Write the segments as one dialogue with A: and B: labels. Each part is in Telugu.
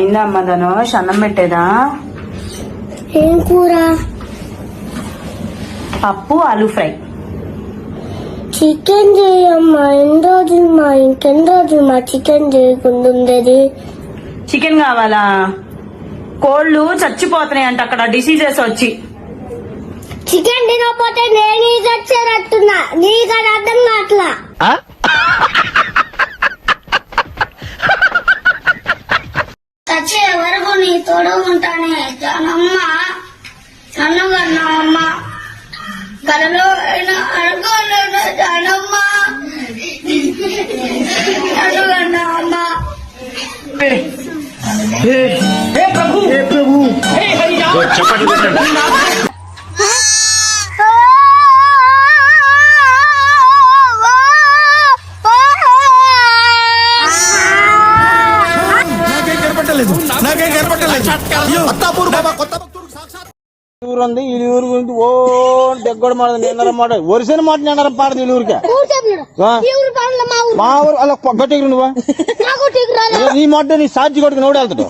A: అయిందా అమ్మ ధనుష్ అన్నం పెట్టేదా?
B: ఏం కూర?
A: పప్పు ఆలు ఫ్రై.
B: చికెన్ చేయమ్మా. ఎన్ని రోజులు మా ఇంకెన్ని రోజులు మా చికెన్ చేయకుండా ఉండేది?
A: చికెన్ కావాలా? కోళ్ళు చచ్చిపోతున్నాయి అంట అక్కడ డిసీజెస్ వచ్చి.
B: చికెన్ తినకపోతే నేను ఇది వచ్చేటట్టున్నా చచ్చే వరకు నీ తోడు ఉంటానే జానమ్మ నన్నుగన్నా అమ్మ కలలో అయినా అనుకోలేను జానమ్మ
C: నాకేం కనపట్టలేదు నాకేం కనపట్టలేదు కొత్తాపూర్ బాబా కొత్త
D: ఊరు ఉంది ఈ ఊరు గురించి ఓ దగ్గర మాట నిన్నర మాట వరిసిన మాట నిన్నర పాడదు ఈ ఊరికే ఆ? మా ఊరు అలా గట్టిగా నువ్వా నీ మాట నీ సాధ్య కొట్టుకుని ఎవడు వెళ్తాడు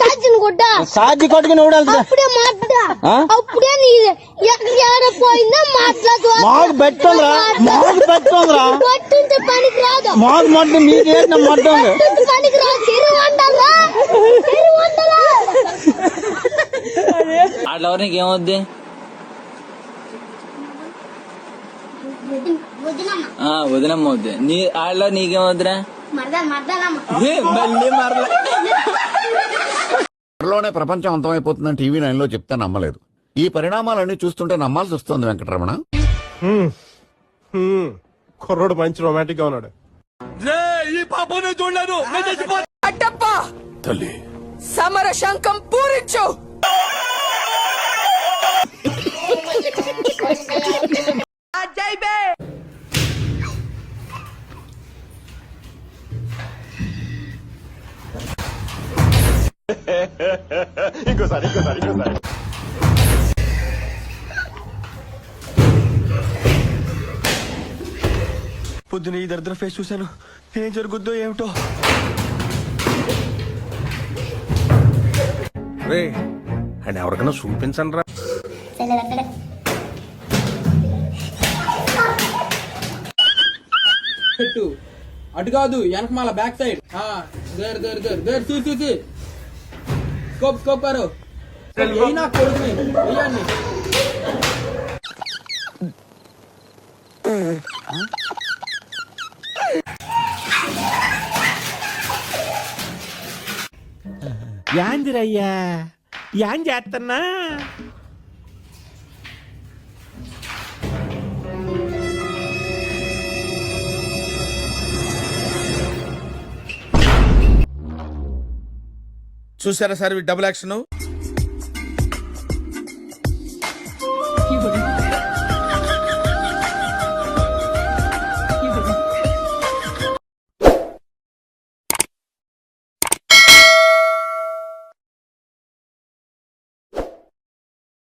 B: సజ్జను గుడ్డ
D: సాధ్య కొట్టుకుని ఎవడు వెళ్తాడు
B: అప్పుడే మాట్లా
D: ఆ?
B: అప్పుడే నీ ఎక్కడ పోయిందో మాట్లాడు
D: మాకు పెట్టందిరా మాకు పెట్టందిరా
B: పట్టుంటే పనికి రాదు
D: మాకు మడ్డు మీకేసిన మడ్డు ఉంది
E: అట్లా ఎవరు నీకేమవుద్ది ఆ, వదినమ్మ వద్దు నీ ఆడలో నీకేమవుద్దిరా? మళ్ళీ మరల
F: త్వరలోనే ప్రపంచం అంతమైపోతుందని టీవీ నైన్లో చెప్తే నమ్మలేదు. ఈ పరిణామాలన్నీ చూస్తుంటే నమ్మాల్సి వస్తుంది వెంకటరమణ.
C: కుర్రోడు మంచి రొమాంటిక్గా ఉన్నాడు.
E: ఈ పాపను చూడలేదు.
G: సమర శంఖం పూరించు!
C: ఇంకోసారి ఇంకోసారి ఇంకోసారి. పొద్దున ఈ దరిద్ర ఫేస్ చూశాను. ఏం జరుగుద్దో ఏమిటో? రే అండ్ ఎవరికైనా చూపించండి రా.
H: పెట్టు. అటు కాదు వెనకమాల back side there there there there తూ తూ తూ స్కోప్ స్కోప్ కరో ఏయ్ నా కొడుకుని వెయ్యండి
I: యాందిరయ్యా. యాం చేస్తున్నా
C: చూసారా సార్ డబుల్ యాక్షన్